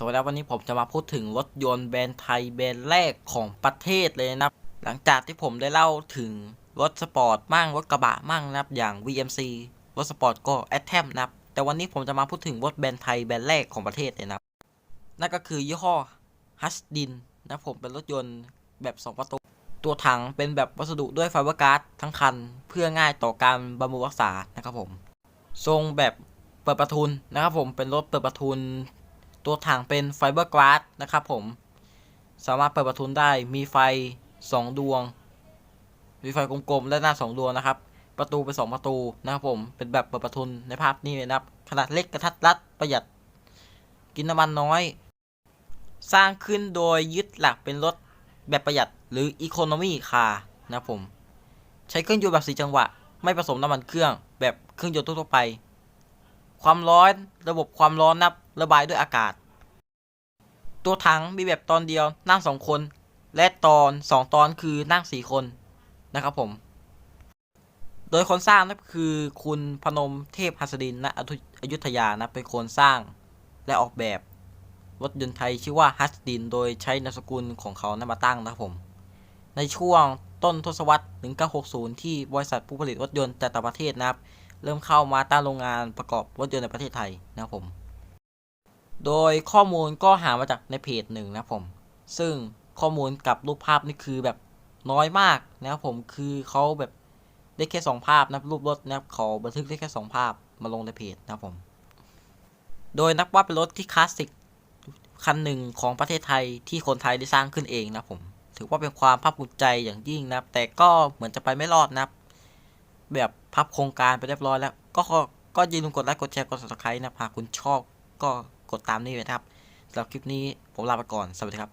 สวัสดีครับวันนี้ผมจะมาพูดถึงรถยนต์แบรนด์ไทยแบรนด์แรกของประเทศเลยนะครับ หลังจากที่ผมได้เล่าถึงรถสปอร์ตมั่งรถกระบะมั่งนะครับอย่าง VMC รถสปอร์ตก็ a t e m นะครับ แต่วันนี้ผมจะมาพูดถึงรถแบรนด์ไทยแบรนด์แรกของประเทศเลยนะครับ นั่นก็คือยี่ห้อ h u s d i n นะผมเป็นรถยนต์แบบ2ประตูตัวถังเป็นแบบวัสดุด้วยไฟเบอร์การ์ดทั้งคัน เพื่อง่ายต่อการบำรุงรักษานะครับผมทรงแบบเปิดประทุนนะครับผมเป็นรถเปิดประทุน ตัวถังเป็นไฟเบอร์กลาสนะครับผม สามารถเปิดประทุนได้มีไฟ 2 ดวง มีไฟกลมๆและหน้า 2 ดวงนะครับ ประตูเป็น2ประตูนะครับผม เป็นแบบเปิดประทุนในภาพนี้เลยนะครับ ขนาดเล็กกระทัดรัดประหยัด กินน้ำมันน้อย สร้างขึ้นโดยยึดหลักเป็นรถแบบประหยัดหรือ Economy Car นะครับผม ใช้เครื่องยนต์แบบ4จังหวะ ไม่ผสมน้ำมันเครื่องแบบเครื่องยนต์ทั่วไป ความร้อนระบบความร้อนนับ ระบายด้วยอากาศ ตัวถังมีแบบตอนเดียวนั่ง2คน และตอน2ตอนคือนั่ง4คนนะครับผม โดยคนสร้างนั่นคือคุณพนมเทพหัสดินณอยุธยานะเป็นคนสร้างและออกแบบรถยนต์ไทยชื่อว่าฮัสดิน โดยใช้นามสกุลของเขานำมาตั้งนะครับผม ในช่วงต้นทศวรรษ 1960 ที่บริษัทผู้ผลิตรถยนต์จากต่างประเทศนะครับ เริ่มเข้ามาตั้งโรงงานประกอบรถยนต์ในประเทศไทยนะครับผม โดยข้อมูลก็หามาจากในเพจหนึ่งนะผม ซึ่งข้อมูลกับรูปภาพนี่คือแบบน้อยมากนะครับผมคือเขาแบบได้แค่2ภาพนะรูปรถนะครับเขาบันทึกได้แค่2ภาพมาลงในเพจนะครับผม โดยนับว่าเป็นรถที่คลาสสิกคันหนึ่งของประเทศไทยที่คนไทยได้สร้างขึ้นเองนะผม ถือว่าเป็นความภาคภูมิใจอย่างยิ่งนะแต่ก็เหมือนจะไปไม่รอดนะแบบพับโครงการไปเรียบร้อยแล้ว ก็ก็ย่าลืมกดไลค์กดแชร์กด subscribe นะหากคุณชอบก็ กดตามนี้นะครับสำหรับคลิปนี้ผมลาไปก่อน สวัสดีครับ